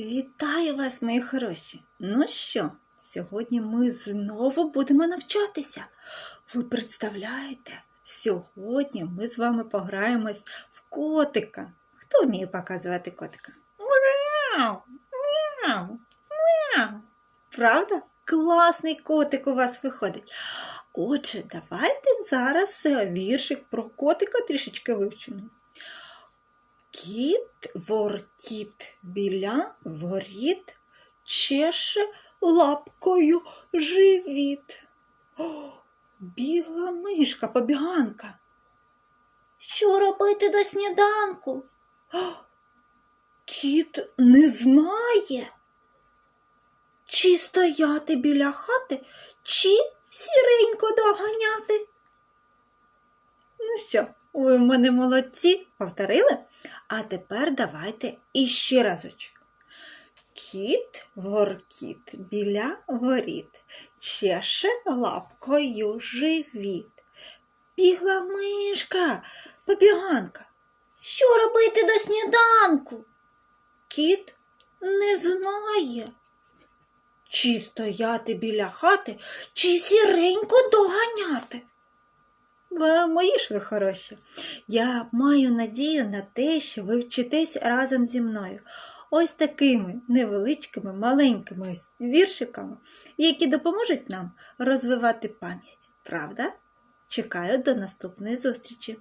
Вітаю вас, мої хороші! Ну що, сьогодні ми знову будемо навчатися. Ви представляєте, сьогодні ми з вами пограємось в котика. Хто вміє показувати котика? Мяу, мяу, мяу. Правда? Класний котик у вас виходить. Отже, давайте зараз е, віршик про котика трішечки вивчимо. Кіт воркіт біля воріт чеше лапкою живіт. О, бігла мишка, побіганка. Що робити до сніданку? О, кіт не знає. Чи стояти біля хати, чи сіренько доганяти. Ну що, ви в мене молодці, повторили? А тепер давайте іще разочок. Кіт воркіт біля воріт, чеше лапкою живіт. Бігла мишка, побіганка. Що робити до сніданку? Кіт не знає. Чи стояти біля хати, чи сіренько доганяти. Мої ж ви хороші. Я маю надію на те, що ви вчитесь разом зі мною. Ось такими невеличкими, маленькими віршиками, які допоможуть нам розвивати пам'ять. Правда? Чекаю до наступної зустрічі!